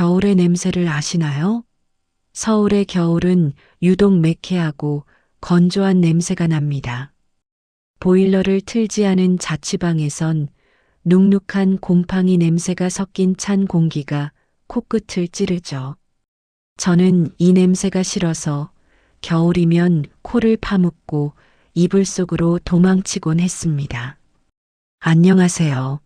겨울의 냄새를 아시나요? 서울의 겨울은 유독 매캐하고 건조한 냄새가 납니다. 보일러를 틀지 않은 자취방에선 눅눅한 곰팡이 냄새가 섞인 찬 공기가 코끝을 찌르죠. 저는 이 냄새가 싫어서 겨울이면 코를 파묻고 이불 속으로 도망치곤 했습니다. 안녕하세요.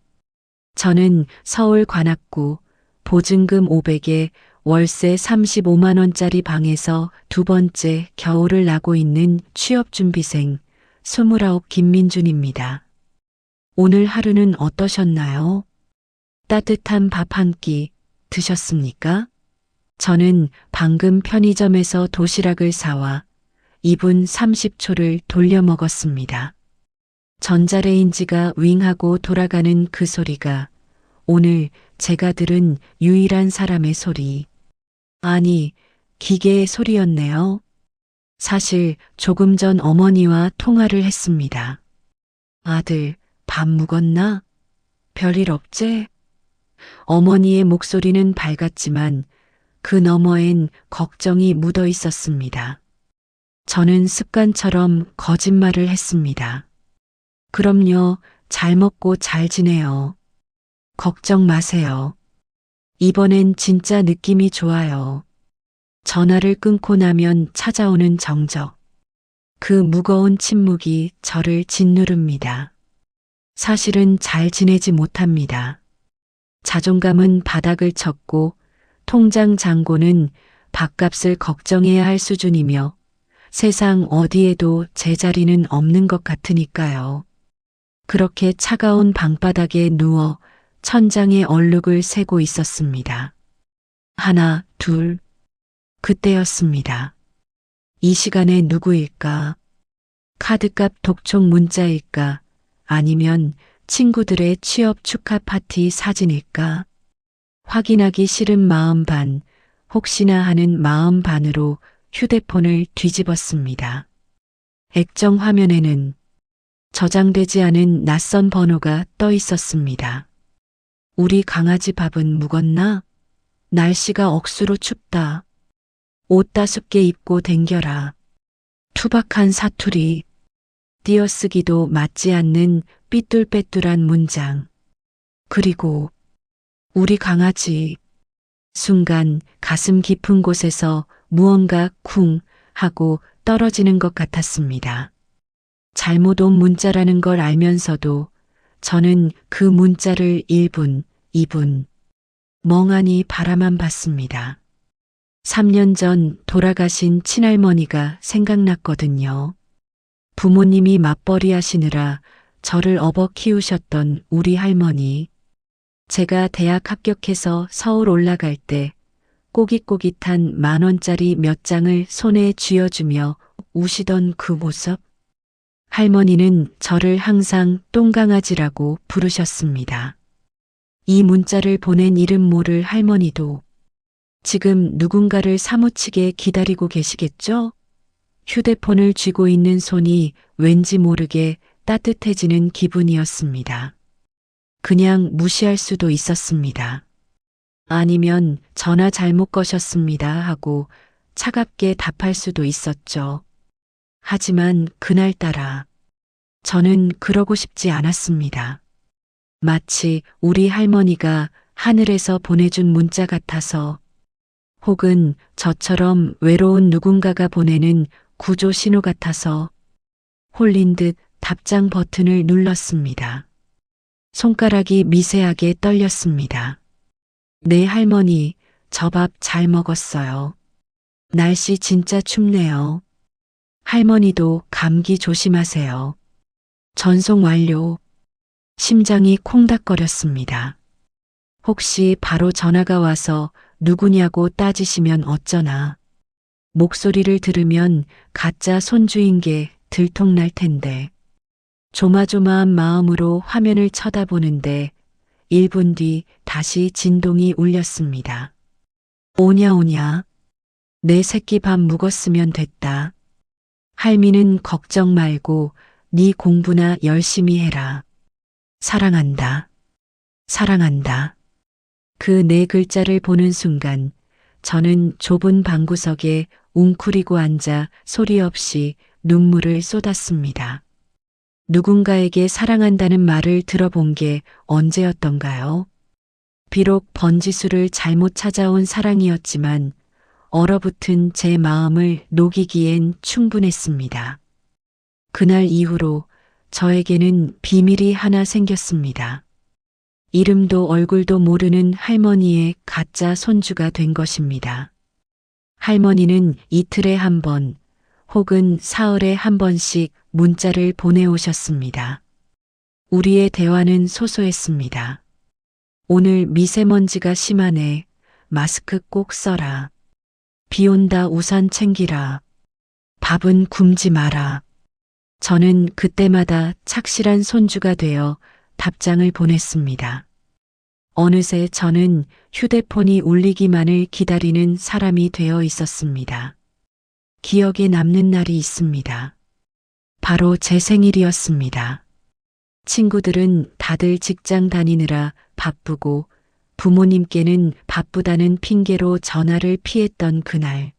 저는 서울 관악구 보증금 500에 월세 35만원짜리 방에서 두 번째 겨울을 나고 있는 취업준비생 29 김민준입니다. 오늘 하루는 어떠셨나요? 따뜻한 밥 한 끼 드셨습니까? 저는 방금 편의점에서 도시락을 사와 2분 30초를 돌려 먹었습니다. 전자레인지가 윙하고 돌아가는 그 소리가 오늘 제가 들은 유일한 사람의 소리. 아니, 기계의 소리였네요. 사실 조금 전 어머니와 통화를 했습니다. 아들, 밥 묵었나? 별일 없제? 어머니의 목소리는 밝았지만 그 너머엔 걱정이 묻어 있었습니다. 저는 습관처럼 거짓말을 했습니다. 그럼요, 잘 먹고 잘 지내요. 걱정 마세요. 이번엔 진짜 느낌이 좋아요. 전화를 끊고 나면 찾아오는 정적. 그 무거운 침묵이 저를 짓누릅니다. 사실은 잘 지내지 못합니다. 자존감은 바닥을 쳤고 통장 잔고는 밥값을 걱정해야 할 수준이며 세상 어디에도 제 자리는 없는 것 같으니까요. 그렇게 차가운 방바닥에 누워 천장의 얼룩을 세고 있었습니다. 하나, 둘. 그때였습니다. 이 시간에 누구일까? 카드값 독촉 문자일까? 아니면 친구들의 취업 축하 파티 사진일까? 확인하기 싫은 마음 반, 혹시나 하는 마음 반으로 휴대폰을 뒤집었습니다. 액정 화면에는 저장되지 않은 낯선 번호가 떠 있었습니다. 우리 강아지 밥은 묵었나? 날씨가 억수로 춥다. 옷 따숩게 입고 댕겨라. 투박한 사투리. 띄어쓰기도 맞지 않는 삐뚤빼뚤한 문장. 그리고 우리 강아지. 순간 가슴 깊은 곳에서 무언가 쿵 하고 떨어지는 것 같았습니다. 잘못 온 문자라는 걸 알면서도 저는 그 문자를 1분, 2분 멍하니 바라만 봤습니다. 3년 전 돌아가신 친할머니가 생각났거든요. 부모님이 맞벌이 하시느라 저를 업어 키우셨던 우리 할머니. 제가 대학 합격해서 서울 올라갈 때 꼬깃꼬깃한 만 원짜리 몇 장을 손에 쥐어주며 우시던 그 모습. 할머니는 저를 항상 똥강아지라고 부르셨습니다. 이 문자를 보낸 이름 모를 할머니도 지금 누군가를 사무치게 기다리고 계시겠죠? 휴대폰을 쥐고 있는 손이 왠지 모르게 따뜻해지는 기분이었습니다. 그냥 무시할 수도 있었습니다. 아니면 전화 잘못 거셨습니다 하고 차갑게 답할 수도 있었죠. 하지만 그날따라 저는 그러고 싶지 않았습니다. 마치 우리 할머니가 하늘에서 보내준 문자 같아서 혹은 저처럼 외로운 누군가가 보내는 구조 신호 같아서 홀린 듯 답장 버튼을 눌렀습니다. 손가락이 미세하게 떨렸습니다. 네 할머니, 저 밥 잘 먹었어요. 날씨 진짜 춥네요. 할머니도 감기 조심하세요. 전송 완료. 심장이 콩닥거렸습니다. 혹시 바로 전화가 와서 누구냐고 따지시면 어쩌나. 목소리를 들으면 가짜 손주인 게 들통날 텐데. 조마조마한 마음으로 화면을 쳐다보는데 1분 뒤 다시 진동이 울렸습니다. 오냐 오냐. 내 새끼 밥 묵었으면 됐다. 할미는 걱정 말고 네 공부나 열심히 해라. 사랑한다. 사랑한다. 그 네 글자를 보는 순간 저는 좁은 방구석에 웅크리고 앉아 소리 없이 눈물을 쏟았습니다. 누군가에게 사랑한다는 말을 들어본 게 언제였던가요? 비록 번지수를 잘못 찾아온 사랑이었지만 얼어붙은 제 마음을 녹이기엔 충분했습니다. 그날 이후로 저에게는 비밀이 하나 생겼습니다. 이름도 얼굴도 모르는 할머니의 가짜 손주가 된 것입니다. 할머니는 이틀에 한 번, 혹은 사흘에 한 번씩 문자를 보내오셨습니다. 우리의 대화는 소소했습니다. 오늘 미세먼지가 심하네. 마스크 꼭 써라. 비 온다 우산 챙기라. 밥은 굶지 마라. 저는 그때마다 착실한 손주가 되어 답장을 보냈습니다. 어느새 저는 휴대폰이 울리기만을 기다리는 사람이 되어 있었습니다. 기억에 남는 날이 있습니다. 바로 제 생일이었습니다. 친구들은 다들 직장 다니느라 바쁘고 부모님께는 바쁘다는 핑계로 전화를 피했던 그날.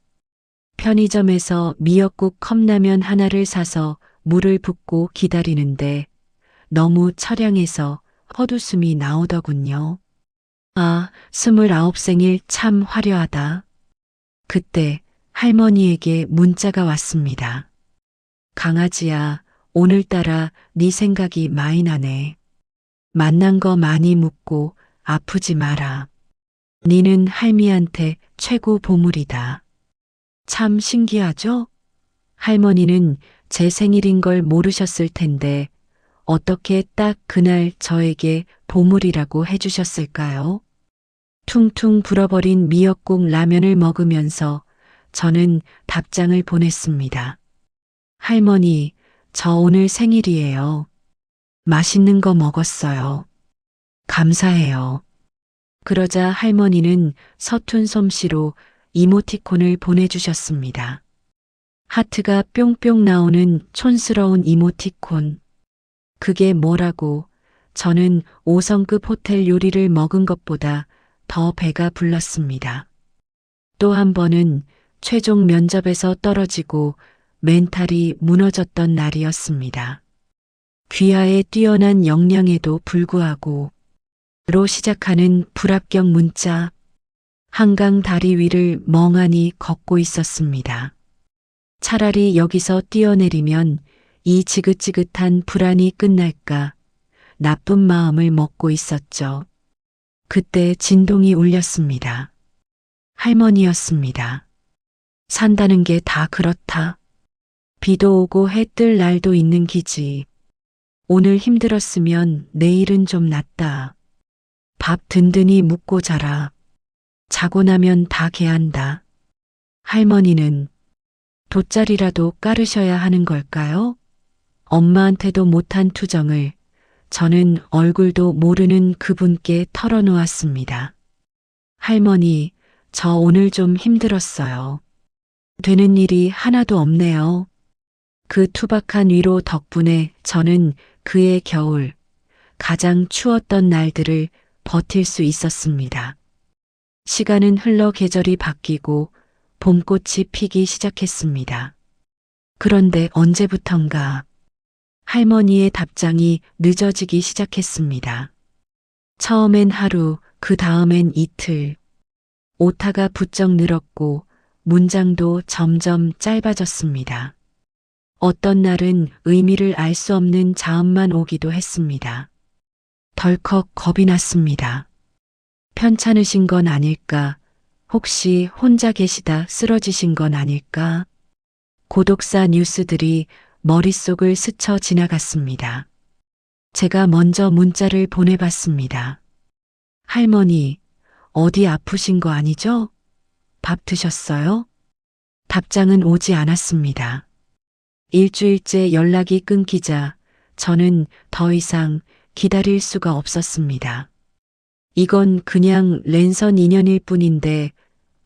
편의점에서 미역국 컵라면 하나를 사서 물을 붓고 기다리는데 너무 처량해서 헛웃음이 나오더군요. 아, 스물아홉 생일 참 화려하다. 그때 할머니에게 문자가 왔습니다. 강아지야, 오늘따라 네 생각이 많이 나네. 만난 거 많이 묻고 아프지 마라. 니는 할미한테 최고 보물이다. 참 신기하죠? 할머니는 제 생일인 걸 모르셨을 텐데 어떻게 딱 그날 저에게 보물이라고 해주셨을까요? 퉁퉁 불어버린 미역국 라면을 먹으면서 저는 답장을 보냈습니다. 할머니, 저 오늘 생일이에요. 맛있는 거 먹었어요. 감사해요. 그러자 할머니는 서툰 솜씨로 이모티콘을 보내주셨습니다. 하트가 뿅뿅 나오는 촌스러운 이모티콘. 그게 뭐라고 저는 5성급 호텔 요리를 먹은 것보다 더 배가 불렀습니다. 또 한 번은 최종 면접에서 떨어지고 멘탈이 무너졌던 날이었습니다. 귀하에 뛰어난 역량에도 불구하고 로 시작하는 불합격 문자 한강 다리 위를 멍하니 걷고 있었습니다. 차라리 여기서 뛰어내리면 이 지긋지긋한 불안이 끝날까 나쁜 마음을 먹고 있었죠. 그때 진동이 울렸습니다. 할머니였습니다. 산다는 게 다 그렇다. 비도 오고 해 뜰 날도 있는 기지. 오늘 힘들었으면 내일은 좀 낫다. 밥 든든히 묵고 자라. 자고 나면 다 개한다. 할머니는 돗자리라도 깔으셔야 하는 걸까요? 엄마한테도 못한 투정을 저는 얼굴도 모르는 그분께 털어놓았습니다. 할머니, 저 오늘 좀 힘들었어요. 되는 일이 하나도 없네요. 그 투박한 위로 덕분에 저는 그의 겨울, 가장 추웠던 날들을 버틸 수 있었습니다. 시간은 흘러 계절이 바뀌고 봄꽃이 피기 시작했습니다. 그런데 언제부턴가 할머니의 답장이 늦어지기 시작했습니다. 처음엔 하루, 그 다음엔 이틀. 오타가 부쩍 늘었고 문장도 점점 짧아졌습니다. 어떤 날은 의미를 알 수 없는 자음만 오기도 했습니다. 덜컥 겁이 났습니다. 편찮으신 건 아닐까? 혹시 혼자 계시다 쓰러지신 건 아닐까? 고독사 뉴스들이 머릿속을 스쳐 지나갔습니다. 제가 먼저 문자를 보내봤습니다. 할머니, 어디 아프신 거 아니죠? 밥 드셨어요? 답장은 오지 않았습니다. 일주일째 연락이 끊기자 저는 더 이상 기다릴 수가 없었습니다. 이건 그냥 랜선 인연일 뿐인데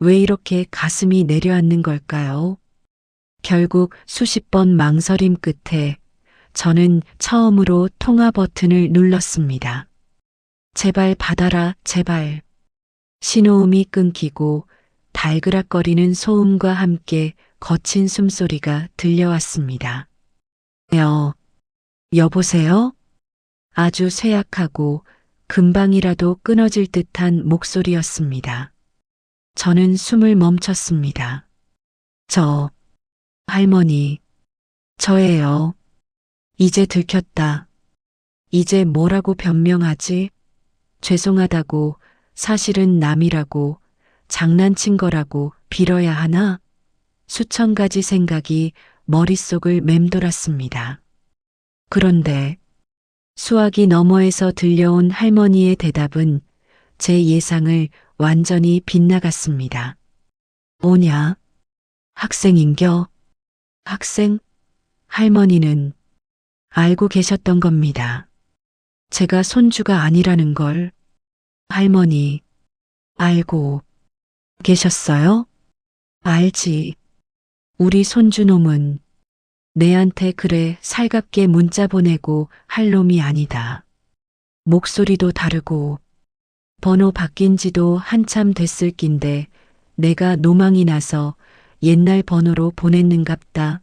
왜 이렇게 가슴이 내려앉는 걸까요? 결국 수십 번 망설임 끝에 저는 처음으로 통화 버튼을 눌렀습니다. 제발 받아라, 제발. 신호음이 끊기고 달그락거리는 소음과 함께 거친 숨소리가 들려왔습니다. 여, 여보세요? 아주 쇠약하고 금방이라도 끊어질 듯한 목소리였습니다. 저는 숨을 멈췄습니다. 저, 할머니, 저예요. 이제 들켰다. 이제 뭐라고 변명하지? 죄송하다고, 사실은 남이라고, 장난친 거라고 빌어야 하나? 수천 가지 생각이 머릿속을 맴돌았습니다. 그런데 수화기 너머에서 들려온 할머니의 대답은 제 예상을 완전히 빗나갔습니다. 뭐냐? 학생인겨? 학생? 할머니는 알고 계셨던 겁니다. 제가 손주가 아니라는 걸 할머니 알고 계셨어요? 알지. 우리 손주놈은 내한테 그래 살갑게 문자 보내고 할 놈이 아니다. 목소리도 다르고 번호 바뀐 지도 한참 됐을 낀데 내가 노망이 나서 옛날 번호로 보냈는갑다.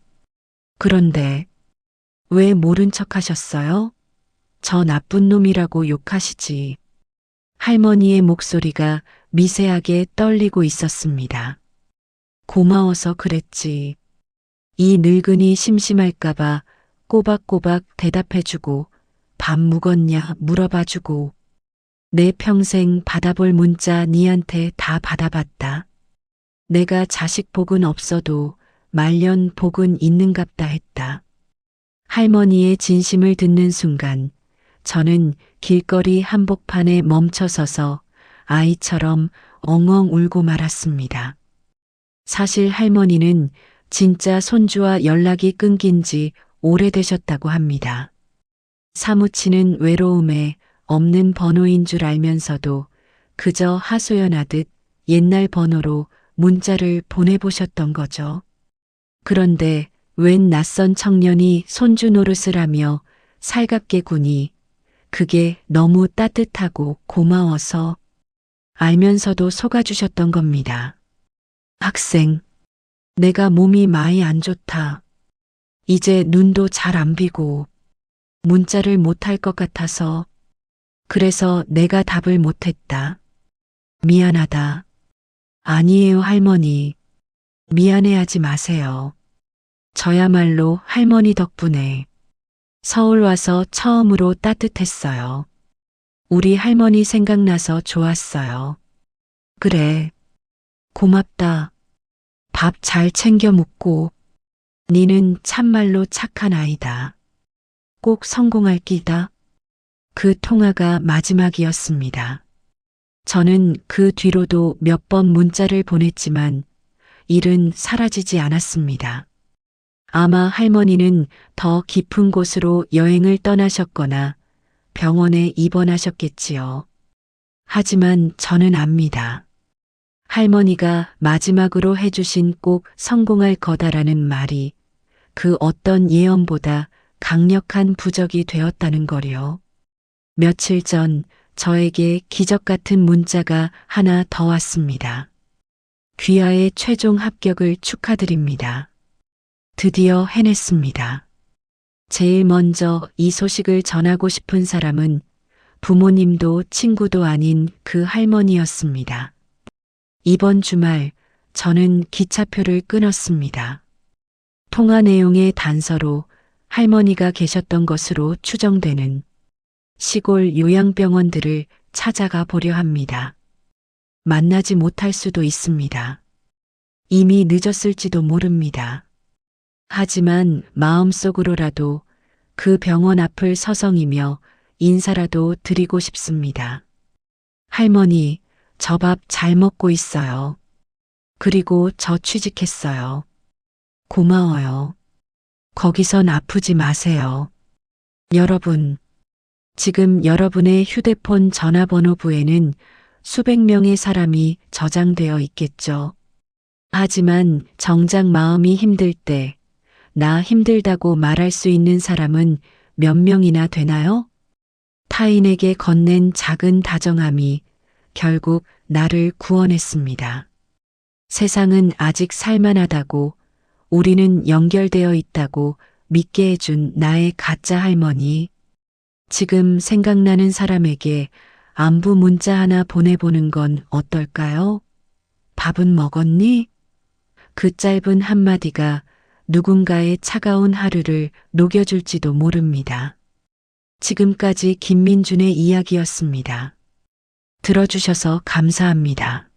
그런데 왜 모른 척 하셨어요? 저 나쁜 놈이라고 욕하시지. 할머니의 목소리가 미세하게 떨리고 있었습니다. 고마워서 그랬지. 이 늙은이 심심할까봐 꼬박꼬박 대답해주고 밥 묵었냐 물어봐주고 내 평생 받아볼 문자 니한테 다 받아봤다. 내가 자식 복은 없어도 말년 복은 있는갑다 했다. 할머니의 진심을 듣는 순간 저는 길거리 한복판에 멈춰서서 아이처럼 엉엉 울고 말았습니다. 사실 할머니는 진짜 손주와 연락이 끊긴 지 오래되셨다고 합니다. 사무치는 외로움에 없는 번호인 줄 알면서도 그저 하소연하듯 옛날 번호로 문자를 보내보셨던 거죠. 그런데 웬 낯선 청년이 손주 노릇을 하며 살갑게 구니 그게 너무 따뜻하고 고마워서 알면서도 속아주셨던 겁니다. 학생, 내가 몸이 많이 안 좋다. 이제 눈도 잘 안 비고 문자를 못 할 것 같아서 그래서 내가 답을 못했다. 미안하다. 아니에요, 할머니. 미안해하지 마세요. 저야말로 할머니 덕분에 서울 와서 처음으로 따뜻했어요. 우리 할머니 생각나서 좋았어요. 그래. 고맙다. 밥 잘 챙겨 먹고. 니는 참말로 착한 아이다. 꼭 성공할 끼다. 그 통화가 마지막이었습니다. 저는 그 뒤로도 몇 번 문자를 보냈지만 일은 사라지지 않았습니다. 아마 할머니는 더 깊은 곳으로 여행을 떠나셨거나 병원에 입원하셨겠지요. 하지만 저는 압니다. 할머니가 마지막으로 해주신 꼭 성공할 거다라는 말이 그 어떤 예언보다 강력한 부적이 되었다는 거요. 며칠 전 저에게 기적 같은 문자가 하나 더 왔습니다. 귀하의 최종 합격을 축하드립니다. 드디어 해냈습니다. 제일 먼저 이 소식을 전하고 싶은 사람은 부모님도 친구도 아닌 그 할머니였습니다. 이번 주말 저는 기차표를 끊었습니다. 통화 내용의 단서로 할머니가 계셨던 것으로 추정되는 시골 요양병원들을 찾아가 보려 합니다. 만나지 못할 수도 있습니다. 이미 늦었을지도 모릅니다. 하지만 마음속으로라도 그 병원 앞을 서성이며 인사라도 드리고 싶습니다. 할머니, 저 밥 잘 먹고 있어요. 그리고 저 취직했어요. 고마워요. 거기선 아프지 마세요. 여러분, 지금 여러분의 휴대폰 전화번호부에는 수백 명의 사람이 저장되어 있겠죠. 하지만 정작 마음이 힘들 때, 나 힘들다고 말할 수 있는 사람은 몇 명이나 되나요? 타인에게 건넨 작은 다정함이 결국 나를 구원했습니다. 세상은 아직 살만하다고 우리는 연결되어 있다고 믿게 해준 나의 가짜 할머니. 지금 생각나는 사람에게 안부 문자 하나 보내보는 건 어떨까요? 밥은 먹었니? 그 짧은 한마디가 누군가의 차가운 하루를 녹여줄지도 모릅니다. 지금까지 김민준의 이야기였습니다. 들어주셔서 감사합니다.